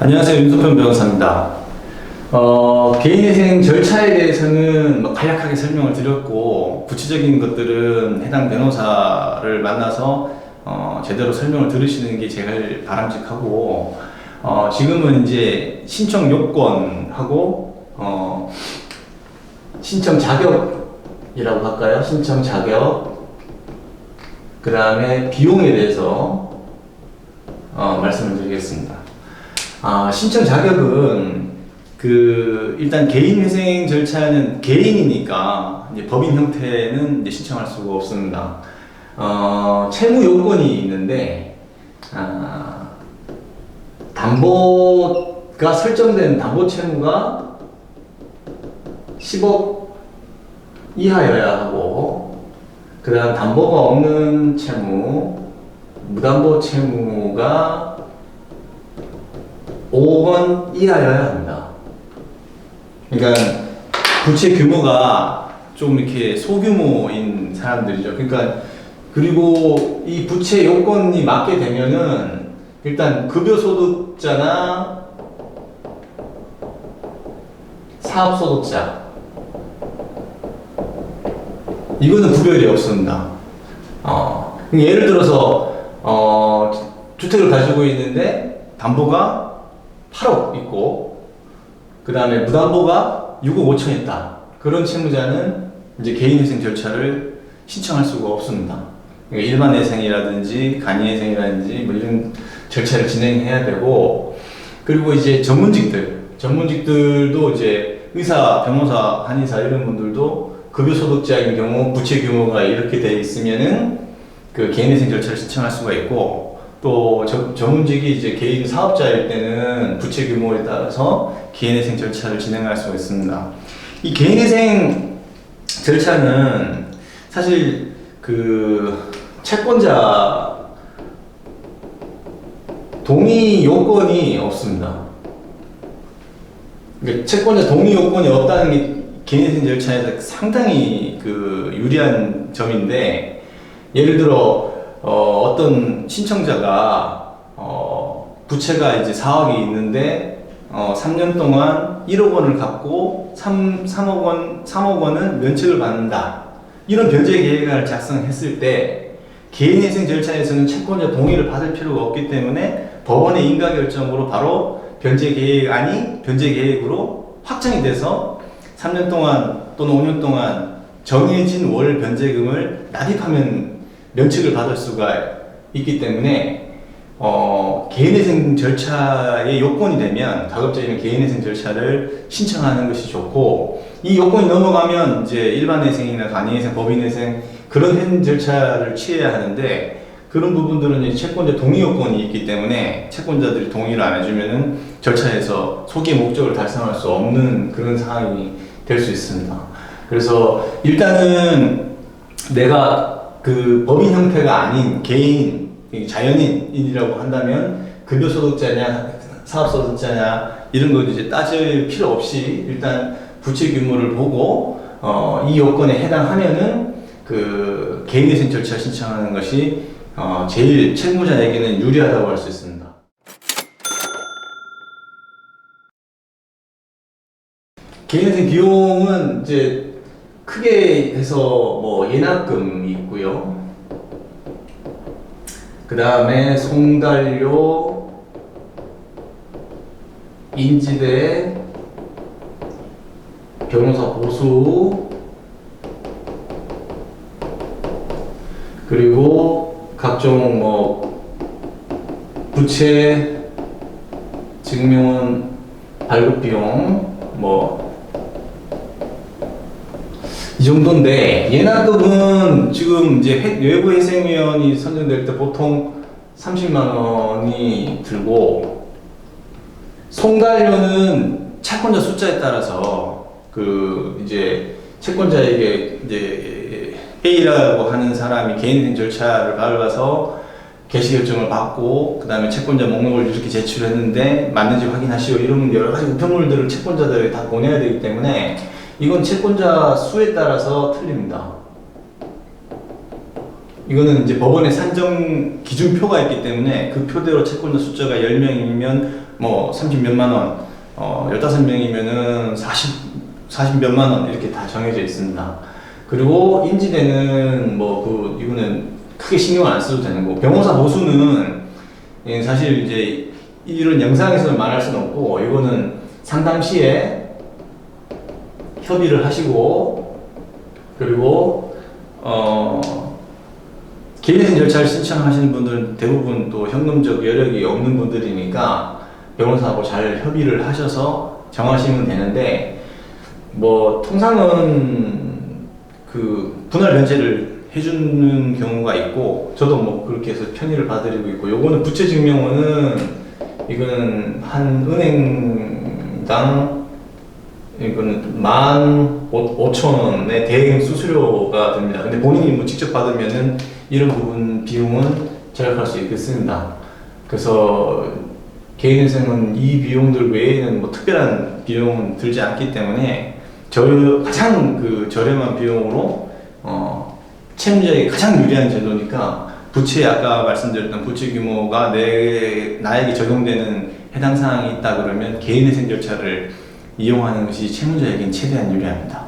안녕하세요. 윤석현 변호사입니다. 어, 개인회생 절차에 대해서는 뭐 간략하게 설명을 드렸고, 구체적인 것들은 해당 변호사를 만나서 어, 제대로 설명을 들으시는 게 제일 바람직하고, 어, 지금은 이제 신청 요건하고, 어, 신청 자격이라고 할까요? 신청 자격, 그 다음에 비용에 대해서 어, 말씀을 드리겠습니다. 아, 신청 자격은 그 일단 개인 회생 절차는 개인이니까 이제 법인 형태는 이제 신청할 수가 없습니다. 어, 채무 요건이 있는데 아, 담보가 설정된 담보 채무가 10억 이하여야 하고 그다음 담보가 없는 채무, 무담보 채무가 5억 원 이하여야 합니다. 그러니까 부채 규모가 좀 이렇게 소규모인 사람들이죠. 그러니까 그리고 이 부채 요건이 맞게 되면은 일단 급여 소득자나 사업 소득자 이거는 구별이 없습니다. 어, 예를 들어서 어, 주택을 가지고 있는데 담보가 8억 있고 그 다음에 무담보가 6억 5천 있다. 그런 채무자는 이제 개인회생 절차를 신청할 수가 없습니다. 그러니까 일반 회생이라든지 간이회생이라든지 뭐 이런 절차를 진행해야 되고 그리고 이제 전문직들 전문직들도 이제 의사, 변호사, 한의사 이런 분들도 급여 소득자인 경우 부채 규모가 이렇게 돼 있으면은 그 개인회생 절차를 신청할 수가 있고 또 저- 전문직이 이제 개인 사업자일 때는 부채 규모에 따라서 개인회생 절차를 진행할 수가 있습니다. 이 개인회생 절차는 사실 그 채권자 동의 요건이 없습니다. 그러니까 채권자 동의 요건이 없다는 게 개인회생 절차에서 상당히 그 유리한 점인데 예를 들어 어, 어떤 신청자가 어, 부채가 이제 4억이 있는데 어, 3년 동안 1억 원을 갚고 3, 3억 원, 3억 원은 면책을 받는다. 이런 변제 계획안을 작성했을 때 개인회생 절차에서는 채권자 동의를 받을 필요가 없기 때문에 법원의 인가결정으로 바로 변제 계획안이 변제 계획으로 확정이 돼서 3년 동안 또는 5년 동안 정해진 월 변제금을 납입하면 면책을 받을 수가 있기 때문에 어, 개인회생 절차의 요건이 되면 가급적이면 개인회생 절차를 신청하는 것이 좋고 이 요건이 넘어가면 이제 일반회생이나 간이회생, 법인회생 그런 절차를 취해야 하는데 그런 부분들은 채권자 동의 요건이 있기 때문에 채권자들이 동의를 안 해주면은 절차에서 소기의 목적을 달성할 수 없는 그런 상황이 될 수 있습니다. 그래서 일단은 내가 그 법인 형태가 아닌 개인, 자연인이라고 한다면 급여소득자냐, 사업소득자냐 이런 거 이제 따질 필요 없이 일단 부채 규모를 보고 어, 이 요건에 해당하면은 그 개인회생 절차 신청하는 것이 어, 제일 채무자에게는 유리하다고 할 수 있습니다. 개인회생 비용은 이제 크게 해서 뭐 예납금이 있고요. 그 다음에 송달료, 인지대, 변호사 보수, 그리고 각종 뭐 부채, 증명원 발급 비용, 뭐이 정도인데 예납금은 지금 이제 회- 외부 회생위원이 선정될 때 보통 30만 원이 들고 송달료는 채권자 숫자에 따라서 그 이제 채권자에게 이제 A라고 하는 사람이 개인행정 절차를 밟아서 개시 결정을 받고 그다음에 채권자 목록을 이렇게 제출했는데 맞는지 확인하시오. 이런 여러 가지 우편물들을 채권자들에게 다 보내야 되기 때문에 이건 채권자 수에 따라서 틀립니다. 이거는 이제 법원의 산정 기준표가 있기 때문에 그 표대로 채권자 숫자가 10명이면 뭐 30 몇만 원, 어, 15명이면은 40, 40 몇만 원 이렇게 다 정해져 있습니다. 그리고 인지대는 뭐 그 이거는 크게 신경 안 써도 되는 거고 변호사 보수는 예, 사실 이제 이런 영상에서는 말할 수는 없고 이거는 상담 시에 협의를 하시고 그리고 어 개인회생 절차를 신청하시는 분들은 대부분 또 현금적 여력이 없는 분들이니까 변호사하고 잘 협의를 하셔서 정하시면 되는데 뭐 통상은 그 분할 변제를 해주는 경우가 있고 저도 뭐 그렇게 해서 편의를 봐드리고 있고 요거는 부채 증명원은 이거는 한 은행당 이거는 만 오천 원의 대행 수수료가 됩니다. 근데 본인이 뭐 직접 받으면은 이런 부분 비용은 절약할 수 있겠습니다. 그래서 개인회생은 이 비용들 외에는 뭐 특별한 비용은 들지 않기 때문에 저 가장 그 저렴한 비용으로 어, 채무자에게 가장 유리한 제도니까 부채 아까 말씀드렸던 부채 규모가 내 나에게 적용되는 해당 사항이 있다 그러면 개인회생 절차를 이용하는 것이 채무자에겐 최대한 유리합니다.